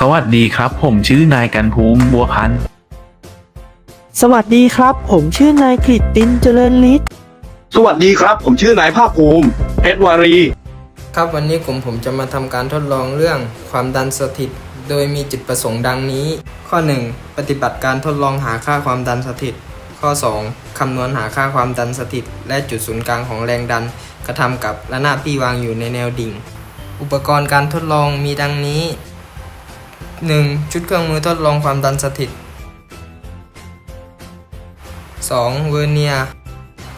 สวัสดีครับ ผมชื่อนายกันภูมิบัวพันธ์สวัสดีครับ ผมชื่อนายกฤตตินเจริญฤทธิ์สวัสดีครับ ผมชื่อนายภาคภูมิเพชรวารี ครับวันนี้ผมผมจะมาทำการทดลองเรื่องความดันสถิต โดยมีจุดประสงค์ดังนี้ ข้อ 1 ปฏิบัติการทดลองหาค่าความดันสถิต ข้อ 2 คำนวณหาค่าความดันสถิต และจุดศูนย์กลางของแรงดัน กระทำกับระนาบที่วางอยู่ในแนวดิ่ง อุปกรณ์การทดลองมีดังนี้ 1. ชุดเครื่องมือทดลองความดันสถิต 2. เวอร์เนียร์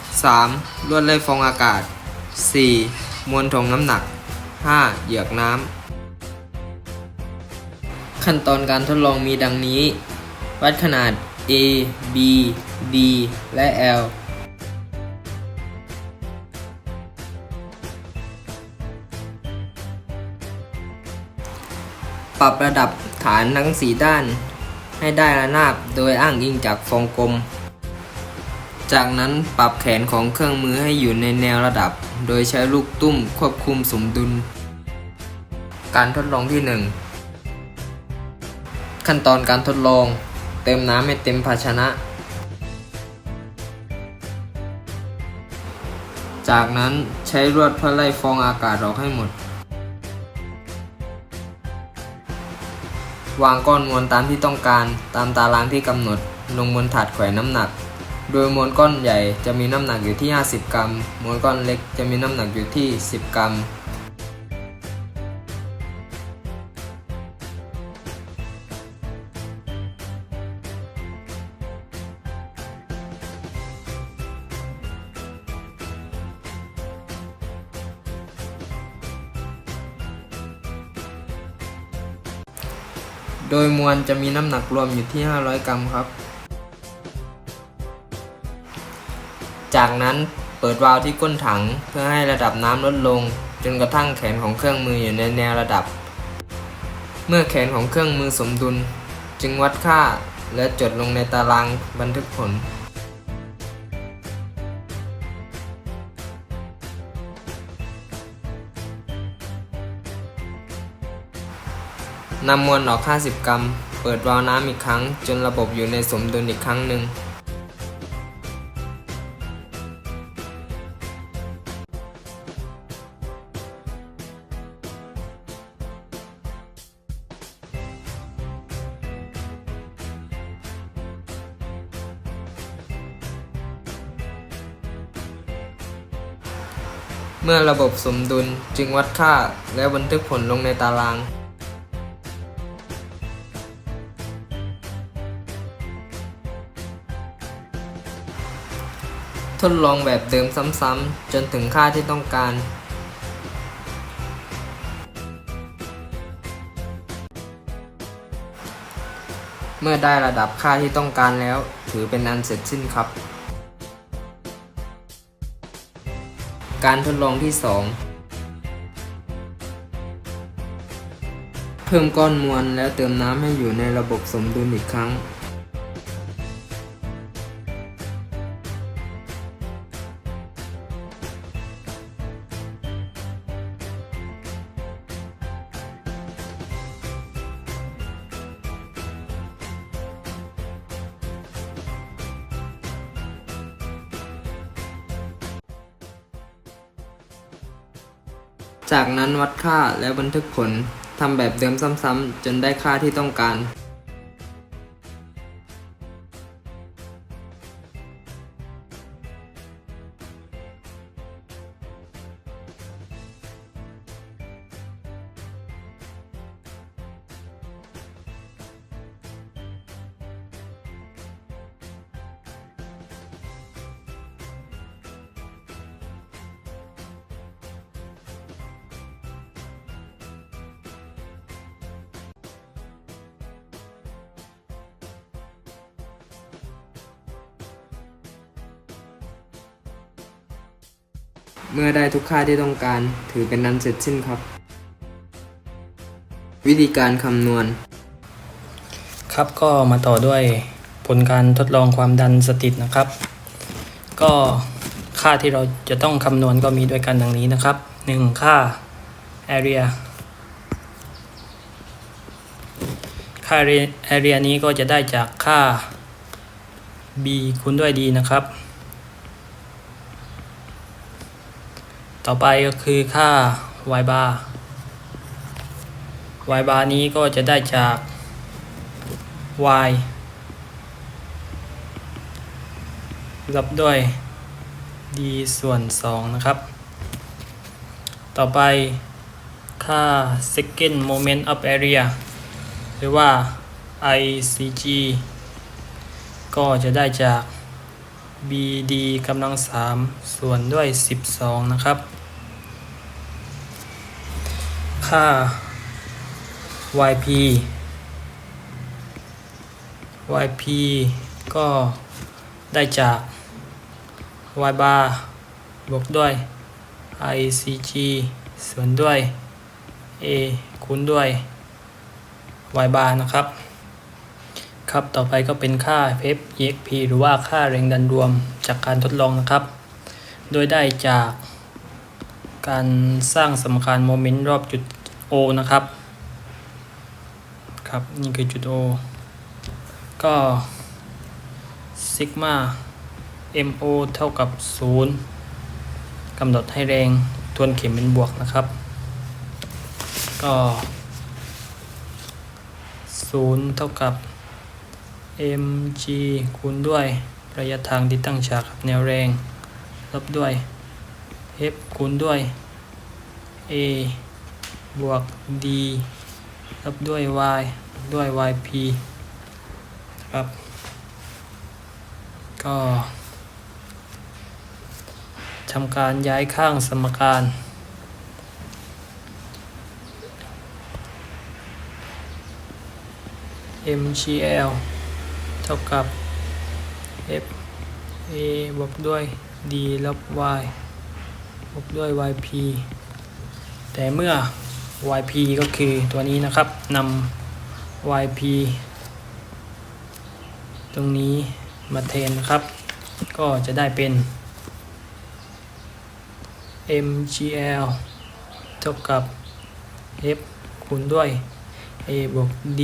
3. ลวดไล่ฟองอากาศ 4. มวลถ่วงน้ำหนัก 5. เหยือกน้ำ ขั้นตอนการทดลองมีดังนี้ วัดขนาด A B D และ L ปรับระดับ ฐานทั้งสีด้าน ให้ได้ระนาบโดยอ้างอิงจากฟองกลม จากนั้นปรับแขนของเครื่องมือให้อยู่ในแนวระดับ โดยใช้ลูกตุ้มควบคุมสมดุล การทดลองที่ 1 ขั้นตอนการทดลอง เติมน้ำให้เต็มภาชนะ จากนั้นใช้ลวดเพื่อไล่ฟองอากาศออกให้หมด วางก้อนมวลตามที่ต้องการตามตารางที่กำหนด ลงบนถาดแขวนน้ำหนัก โดยมวลก้อนใหญ่จะมีน้ำหนักอยู่ที่ 50 กรัม มวลก้อนเล็กจะมีน้ำหนักอยู่ที่ 10 กรัม โดยมวลจะมีน้ำหนักรวมอยู่ที่ 500 กรัมครับ จากนั้นเปิดวาล์วที่ก้นถังเพื่อให้ระดับน้ำลดลง จนกระทั่งแขนของเครื่องมืออยู่ในแนวระดับ เมื่อแขนของเครื่องมือสมดุล จึงวัดค่าและจดลงในตารางบันทึกผล นำมวลออก 50 กรัม เปิดวาล์วน้ำอีกครั้ง จนระบบอยู่ในสมดุลอีกครั้งหนึ่ง เมื่อระบบสมดุลจึงวัดค่าและบันทึกผลลงในตาราง ทดลองแบบเดิมซ้ำๆจนถึงค่าที่ต้องการ เมื่อได้ระดับค่าที่ต้องการแล้ว ถือเป็นอันเสร็จสิ้นครับ การทดลองที่ 2 เพิ่มก้อนมวลแล้วเติมน้ำให้อยู่ในระบบสมดุลอีกครั้ง จากนั้นวัดค่าแล้วบันทึกผลทำแบบเดิมซ้ำๆจนได้ค่าที่ต้องการ เมื่อได้ทุกค่าที่ต้องการ ถือเป็นนั้นเสร็จสิ้นครับ วิธีการคำนวณ ครับก็มาต่อด้วยผลการทดลองความดันสถิตนะครับ ก็ค่าที่เราจะต้องคำนวณก็มีด้วยกันดังนี้นะครับ 1 ค่า area ค่าแอเรียนี้ก็จะได้จากค่า b คูณด้วย d นะครับ ต่อไปก็คือค่า y bar y bar นี้ก็จะได้จาก y รับด้วย d ส่วน 2 นะครับ ต่อไปค่า second moment of area หรือว่า ICG ก็จะได้จาก BD กำลัง 3 ส่วนด้วย 12 นะครับ ค่า YP YP ก็ได้จาก y bar บวกด้วย ICG ส่วนด้วย A คูณด้วย y bar นะครับ ครับต่อไปก็เป็นค่า f exp หรือว่าค่าแรงดันรวมจากการทดลองนะครับ โดยได้จากการสร้างสมการโมเมนต์รอบจุด O นะครับ ครับ นี่คือจุด O ก็ ซิกมา MO เท่ากับ 0กำหนดให้แรงทวนเข็มเป็นบวกนะครับ ก็ 0 เท่ากับ mg คูณด้วยระยะทางที่ตั้งฉากกับแนวแรง ลบด้วย f คูณด้วย a บวก d ลบด้วย y ด้วย yp ครับ ก็ทำการย้ายข้างสมการ mgl เท่ากับ f a บวกด้วย d ลบ y บวกด้วย yp แต่เมื่อ yp ก็คือตัวนี้นะครับนำ yp ตรงนี้มาแทนนะครับ ก็จะได้เป็น mgl เท่ากับ f คูณด้วย a บวก d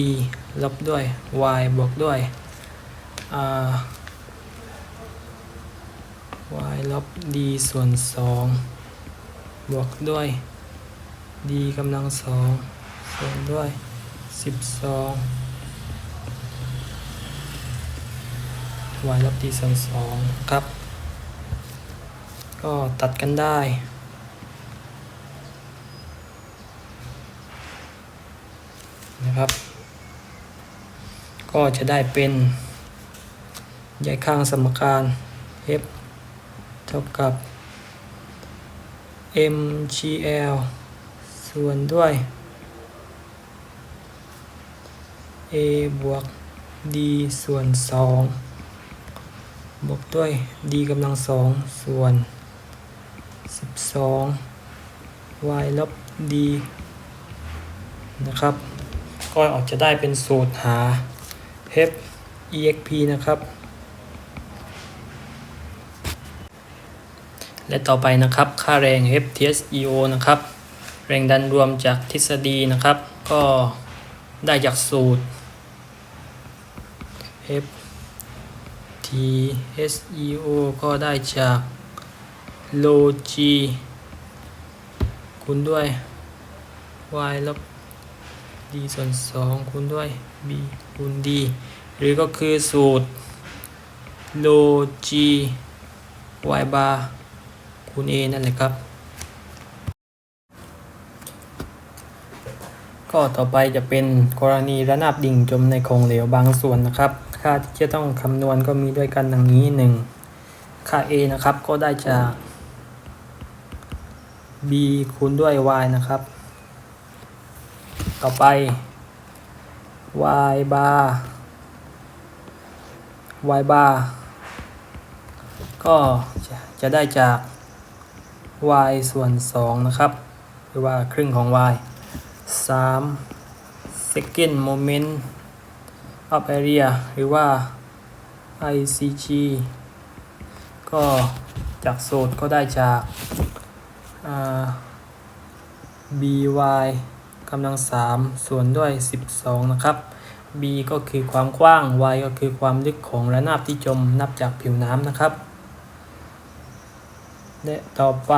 ลบด้วย y บวกด้วย r y ลบ d ส่วน 2 บวกด้วย d กำลังสองส่วนด้วย12 y ลบ d ส่วน2ครับ ก็ตัดกันได้นะครับ ก็จะได้เป็นย้ายข้างสมการ f เท่ากับ mgl ส่วนด้วย a บวก d ส่วน 2 บวกด้วย d กำลังสองส่วน 12 y ลบ d นะครับ ก็ออกจะได้เป็นสูตรหา h exp นะครับ และต่อไปนะครับ ค่าแรง f tseo นะครับ แรงดันรวมจากทฤษฎีนะครับ ก็ได้จากสูตร f tseo ก็ได้จาก low g คูณด้วย y ลบ d ส่วน 2คูณด้วย b คูณ d หรือก็คือสูตร low g y bar คูณ a นั่นแหละครับ ก็ต่อไปจะเป็นกรณีระนาบดิ่งจมในโครงเหลวบางส่วนนะครับ ค่าที่จะต้องคำนวณก็มีด้วยกันดังนี้ 1 ค่า a นะครับก็ได้จาก b คูณด้วย y นะครับ ต่อไป y bar y bar ก็จะจะได้จาก y ส่วน 2 นะครับ หรือว่าครึ่งของ y 3 second moment of area หรือว่า ICG ก็จากสูตรก็ได้จากา by กำลัง 3 ส่วนด้วย 12 นะครับ b ก็คือความกว้าง y ก็คือความลึกของระนาบที่จมนับจากผิวน้ำนะครับ และต่อไป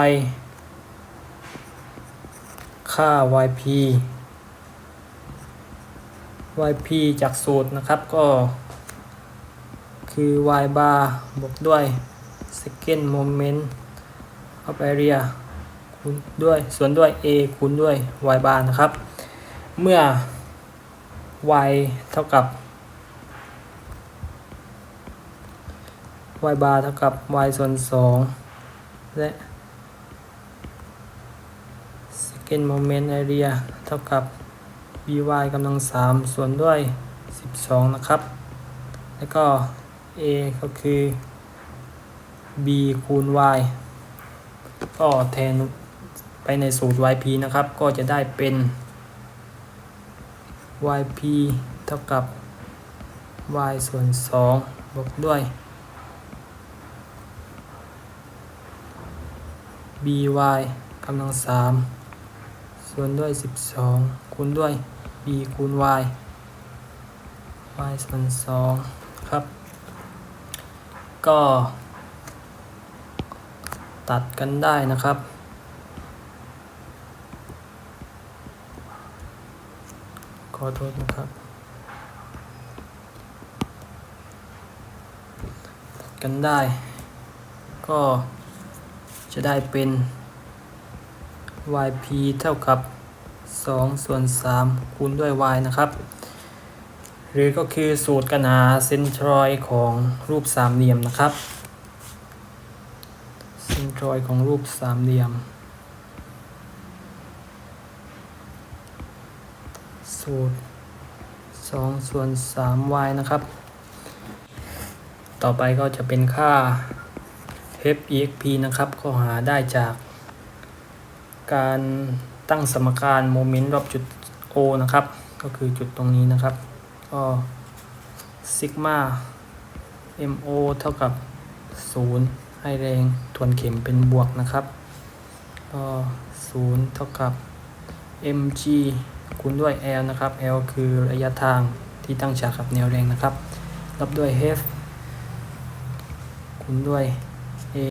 ค่า yp yp จากสูตรนะครับก็คือ y bar บวกด้วย second moment of area คูณด้วยส่วนด้วย a คูณด้วย y bar นะครับ เมื่อ y เท่ากับ y bar เท่ากับ y ส่วน 2 และ second moment area เท่ากับ by กำลัง3ส่วนด้วย 12 นะครับ แล้วก็ a ก็คือ b คูณ y ก็แทนไปในสูตร yp นะครับ ก็จะได้เป็น yp เท่ากับ y ส่วน2บวกด้วย by กำลัง3 ส่วนด้วย 12 คูณด้วย b คูณ y y ส่วน2ครับ ก็ ตัดกันได้นะครับ ขอโทษนะครับ ตัดกันได้ ก็จะได้เป็น yp เท่ากับ 2 ส่วน 3 คูณด้วย y นะครับ หรือก็คือสูตรกนหาเซนทรอยของรูปสามเหลี่ยมนะครับเซนทรอยของรูปสามเหลี่ยม สูตร 2 ส่วน 3y นะครับ ต่อไปก็จะเป็นค่า f exp นะครับ ก็หาได้จาก การตั้งสมการโมเมนต์รอบจุด O นะครับ ก็คือจุดตรงนี้นะครับ ก็ซิกมา mo เท่ากับ 0 ให้แรงทวนเข็มเป็นบวกนะครับก็0เท่ากับ mg คูณด้วย l นะครับ l คือระยะทางที่ตั้งฉากกับแนวแรงนะครับ รับด้วย h คูณด้วย